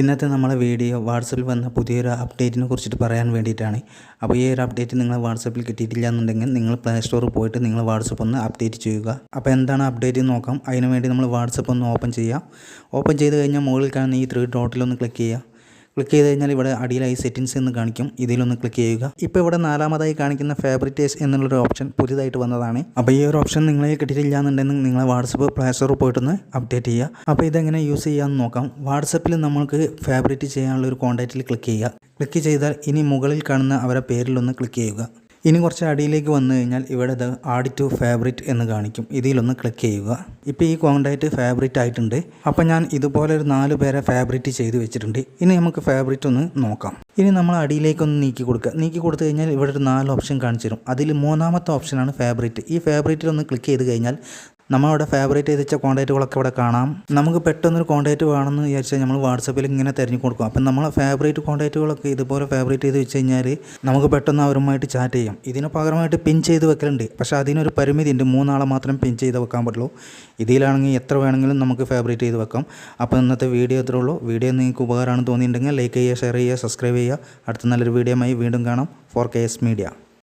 ഇന്നത്തെ നമ്മളെ വീഡിയോ വാട്സപ്പിൽ വന്ന പുതിയൊരു അപ്ഡേറ്റിനെ കുറിച്ചിട്ട് പറയാൻ വേണ്ടിയിട്ടാണ്. അപ്പോൾ ഈ ഒരു അപ്ഡേറ്റ് നിങ്ങൾ വാട്സപ്പിൽ കിട്ടിയിട്ടില്ല എന്നുണ്ടെങ്കിൽ നിങ്ങൾ പ്ലേ സ്റ്റോറിൽ പോയിട്ട് നിങ്ങൾ വാട്സപ്പ് ഒന്ന് അപ്ഡേറ്റ് ചെയ്യുക. അപ്പോൾ എന്താണ് അപ്ഡേറ്റ് എന്ന് നോക്കാം. അതിനുവേണ്ടി നമ്മൾ വാട്സപ്പ് ഒന്ന് ഓപ്പൺ ചെയ്യാം. ഓപ്പൺ ചെയ്ത് കഴിഞ്ഞാൽ മുകളിൽ കാണുന്ന ഈ ത്രീ ഡോട്ടിലൊന്ന് ക്ലിക്ക് ചെയ്യുക. ക്ലിക്ക് ചെയ്ത് കഴിഞ്ഞാൽ ഇവിടെ അടിയിലായി സെറ്റിംഗ്സ് എന്ന് കാണിക്കും. ഇതിലൊന്ന് ക്ലിക്ക് ചെയ്യുക. ഇപ്പോൾ ഇവിടെ നാലാമതായി കാണിക്കുന്ന ഫാബ്രിറ്റേഴ്സ് എന്നുള്ളൊരു ഓപ്ഷൻ പുതിയതായിട്ട് വന്നതാണ്. അപ്പോൾ ഈ ഒരു ഓപ്ഷൻ നിങ്ങളെ കിട്ടിയിട്ടില്ല എന്നുണ്ടെങ്കിൽ നിങ്ങളെ വാട്സപ്പ് പ്ലേ സ്റ്റോറിൽ പോയിട്ടൊന്ന് അപ്ഡേറ്റ് ചെയ്യുക. അപ്പോൾ ഇതെങ്ങനെ യൂസ് ചെയ്യാമെന്ന് നോക്കാം. വാട്സപ്പിൽ നമ്മൾക്ക് ഫാബ്രിറ്റ് ചെയ്യാനുള്ള ഒരു കോൺടാക്റ്റിൽ ക്ലിക്ക് ചെയ്യുക. ക്ലിക്ക് ചെയ്താൽ ഇനി മുകളിൽ കാണുന്ന അവരുടെ പേരിലൊന്ന് ക്ലിക്ക് ചെയ്യുക. ഇനി കുറച്ച് അടിയിലേക്ക് വന്നു കഴിഞ്ഞാൽ ഇവിടെ ഇത് ആഡ് ടു ഫേവറിറ്റ് എന്ന് കാണിക്കും. ഇതിലൊന്ന് ക്ലിക്ക് ചെയ്യുക. ഇപ്പോൾ ഈ കോണ്ടാക്റ്റ് ഫേവറിറ്റ് ആയിട്ടുണ്ട്. അപ്പോൾ ഞാൻ ഇതുപോലെ ഒരു നാല് പേരെ ഫേവറിറ്റ് ചെയ്ത് വെച്ചിട്ടുണ്ട്. ഇനി നമുക്ക് ഫേവറിറ്റ് ഒന്ന് നോക്കാം. ഇനി നമ്മൾ അടിയിലേക്കൊന്ന് നീക്കി കൊടുക്കുക. നീക്കി കൊടുത്തു കഴിഞ്ഞാൽ ഇവിടെ ഒരു നാല് ഓപ്ഷൻ കാണിച്ചു തരും. അതിൽ മൂന്നാമത്തെ ഓപ്ഷനാണ് ഫേവറിറ്റ് ഈ ഫേവറിറ്റിൽ ഒന്ന് ക്ലിക്ക് ചെയ്ത് കഴിഞ്ഞാൽ നമ്മളവിടെ ഫേവറേറ്റ് ചെയ്ത് വെച്ച കോൺടാക്റ്റുകളൊക്കെ ഇവിടെ കാണാം. നമുക്ക് പെട്ടെന്നൊരു കോൺടാക്റ്റ് വേണമെന്ന് വിചാരിച്ചാൽ നമ്മൾ വാട്സപ്പിൽ ഇങ്ങനെ തിരഞ്ഞു കൊടുക്കും. അപ്പം നമ്മൾ ഫേവറേറ്റ് കോൺടാക്റ്റുകളൊക്കെ ഇതുപോലെ ഫേവറേറ്റ് ചെയ്ത് വെച്ച് കഴിഞ്ഞാൽ നമുക്ക് പെട്ടെന്ന് അവരുമായിട്ട് ചാറ്റ് ചെയ്യാം. ഇതിന് പകരമായിട്ട് പിൻ ചെയ്ത് വെക്കലുണ്ട്. പക്ഷേ അതിനൊരു പരിമിതി ഉണ്ട്. മൂന്നാളെ മാത്രം പിൻ ചെയ്ത് വെക്കാൻ പറ്റുള്ളൂ. ഇതിലാണെങ്കിൽ എത്ര വേണമെങ്കിലും നമുക്ക് ഫേവറേറ്റ് ചെയ്ത് വെക്കാം. അപ്പോൾ ഇന്നത്തെ വീഡിയോ ഇത്രേ ഉള്ളൂ. വീഡിയോ നിങ്ങൾക്ക് ഉപകാരമാണെന്ന് തോന്നിയിട്ടുണ്ടെങ്കിൽ ലൈക്ക് ചെയ്യുക ഷെയർ ചെയ്യുക സബ്സ്ക്രൈബ് ചെയ്യുക. അടുത്ത നല്ലൊരു വീഡിയോയുമായി വീണ്ടും കാണാം. Four K S media